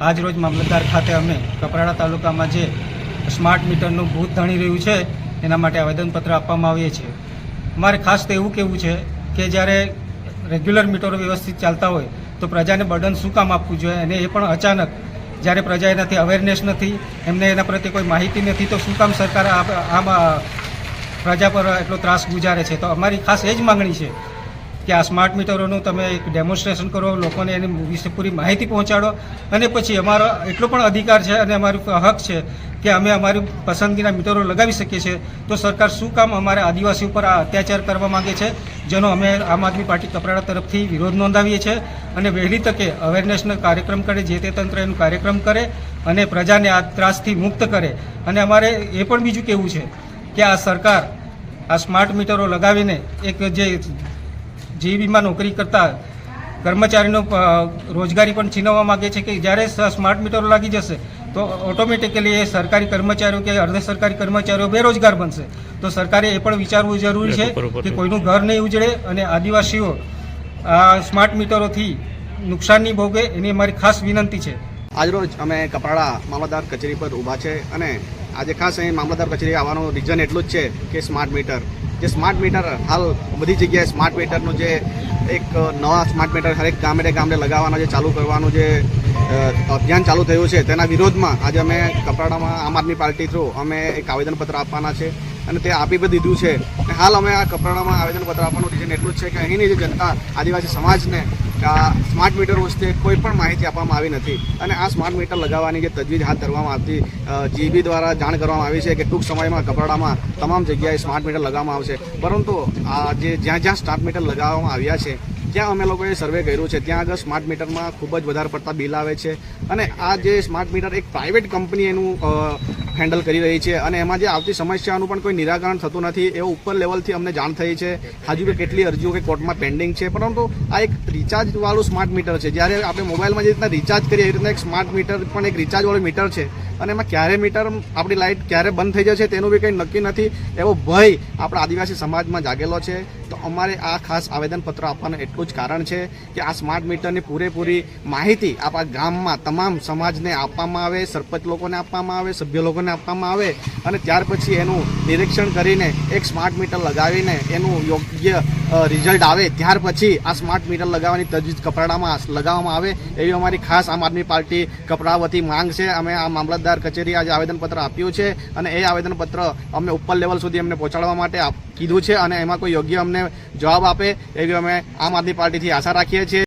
આજ રોજ મામલતદાર ખાતે અમે કપરાડા તાલુકામાં જે સ્માર્ટ મીટરનું ભૂત ધણી રહ્યું છે, એના માટે આવેદનપત્ર આપવામાં આવીએ છીએ. અમારે ખાસ તો એવું કહેવું છે કે જ્યારે રેગ્યુલર મીટરો વ્યવસ્થિત ચાલતા હોય, તો પ્રજાને બર્ડન શું કામ આપવું જોઈએ? અને એ પણ અચાનક, જ્યારે પ્રજા એનાથી અવેરનેસ નથી, એમને એના પ્રત્યે કોઈ માહિતી નથી, તો શું કામ સરકાર આમ પ્રજા પર એટલો ત્રાસ ગુજારે છે? તો અમારી ખાસ એ જ માંગણી છે કે આ સ્માર્ટ મીટરોનું તમે એક ડેમોન્સ્ટ્રેશન કરો, લોકોને એની વિશે પૂરી માહિતી પહોંચાડો. અને પછી અમારો એટલો પણ અધિકાર છે અને અમારું હક છે કે અમે અમારી પસંદગીના મીટરો લગાવી શકીએ છીએ. તો સરકાર શું કામ અમારા આદિવાસી ઉપર આ અત્યાચાર કરવા માંગે છે, જેનો અમે આમ આદમી પાર્ટી કપરાડા તરફથી વિરોધ નોંધાવીએ છીએ. અને વહેલી તકે અવેરનેસનો કાર્યક્રમ કરે, જે તે તંત્ર એનું કાર્યક્રમ કરે અને પ્રજાને આ ત્રાસથી મુક્ત કરે. અને અમારે એ પણ બીજું કહેવું છે કે આ સરકાર આ સ્માર્ટ મીટરો લગાવીને એક જે જીબીમાં નોકરી કરતા કર્મચારીનો રોજગારી પણ છીનવવા માગે છે કે જ્યારે સ- સ્માર્ટ મીટરો લાગી જશે તો ઓટોમેટિકલી એ સરકારી કર્મચારીઓ કે અર્ધ સરકારી કર્મચારીઓ બેરોજગાર બનશે. તો સરકારે એ પણ વિચારવું જરૂરી છે કે કોઈનું ઘર નહીં ઉજળે અને આદિવાસીઓ આ સ્માર્ટ મીટરોથી નુકસાન નહીં ભોગે એની અમારી ખાસ વિનંતી છે. આજરોજ અમે કપરાડા મામલતદાર કચેરી પર ઊભા છે અને આજે ખાસ અહીં મામલતદાર કચેરી આવવાનું રીઝન એટલું જ છે કે સ્માર્ટ મીટર જે સ્માર્ટ મીટર હાલ બધી જગ્યાએ સ્માર્ટ મીટરનું જે એક નવા સ્માર્ટ મીટર હરેક ગામડે ગામડે લગાવવાના જે ચાલુ કરવાનું જે અભિયાન ચાલુ થયું છે, તેના વિરોધમાં આજે અમે કપરાડામાં આમ આદમી પાર્ટી થ્રુ અમે એક આવેદનપત્ર આપવાના છે. અને તે આપી પણ દીધું છે. અને હાલ અમે આ કપરાડામાં આવેદનપત્ર આપવાનું રીઝન એટલું જ છે કે અહીંની જે જનતા, આદિવાસી સમાજને, આ સ્માર્ટ મીટર વસ્તે કોઈ પણ માહિતી આપવામાં આવી નથી. અને આ સ્માર્ટ મીટર લગાવવાની જે તજવીજ હાથ ધરવામાં આવતી જીબી દ્વારા જાણ કરવામાં આવી છે કે ટૂંક સમયમાં કપરાડામાં તમામ જગ્યાએ સ્માર્ટ મીટર લગાવવામાં આવશે. પરંતુ આ જે જ્યાં જ્યાં સ્માર્ટ મીટર લગાવવામાં આવ્યા છે ત્યાં અમે લોકોએ સર્વે કર્યું છે. ત્યાં આગળ સ્માર્ટ મીટરમાં ખૂબ જ વધારે પડતા બિલ આવે છે. અને આ જે સ્માર્ટ મીટર એક પ્રાઇવેટ કંપની એનું હેન્ડલ કરી રહી છે. અને એમાં જે આવતી સમસ્યાનું પણ કોઈ નિરાકરણ થતું નથી. એવું ઉપર લેવલથી અમને જાણ થઈ છે. હજુ કે કેટલી અરજીઓ કે કોર્ટમાં પેન્ડિંગ છે. પરંતુ આ એક રિચાર્જવાળું સ્માર્ટ મીટર છે. જ્યારે આપણે મોબાઈલમાં જે રીતના રિચાર્જ કરીએ, એ રીતના એક સ્માર્ટ મીટર પણ એક રિચાર્જવાળું મીટર છે. અને એમાં ક્યારે મીટર આપણી લાઇટ ક્યારે બંધ થઈ જશે તેનું બી કંઈ નક્કી નથી. એવો ભય આપણા આદિવાસી સમાજમાં જાગેલો છે. તો અમારે આ ખાસ આવેદનપત્ર આપવાનું એટલું જ કારણ છે કે આ સ્માર્ટ મીટરની પૂરેપૂરી માહિતી આપણા ગામમાં તમામ સમાજને આપવામાં આવે, સરપંચ લોકોને આપવામાં આવે, સભ્ય લોકોને આપવામાં આવે અને ત્યાર પછી એનું નિરીક્ષણ કરીને એક સ્માર્ટ મીટર લગાવીને એનું યોગ્ય રિઝલ્ટ આવે, ત્યાર પછી આ સ્માર્ટ મીટર લગાવવાની તજવીજ કપરાડામાં લગાવવામાં આવે એવી અમારી ખાસ આમ આદમી પાર્ટી કપરાડા વતી માંગ છે. અમે આ મામલતદાર કચેરી આજે આવેદનપત્ર આપ્યું છે અને એ આવેદનપત્ર અમને ઉપર લેવલ સુધી અમને પહોંચાડવા માટે કીધું છે અને એમાં કોઈ યોગ્ય અમને જવાબ આપે એવી અમે આમ આદમી પાર્ટીથી આશા રાખીએ છીએ.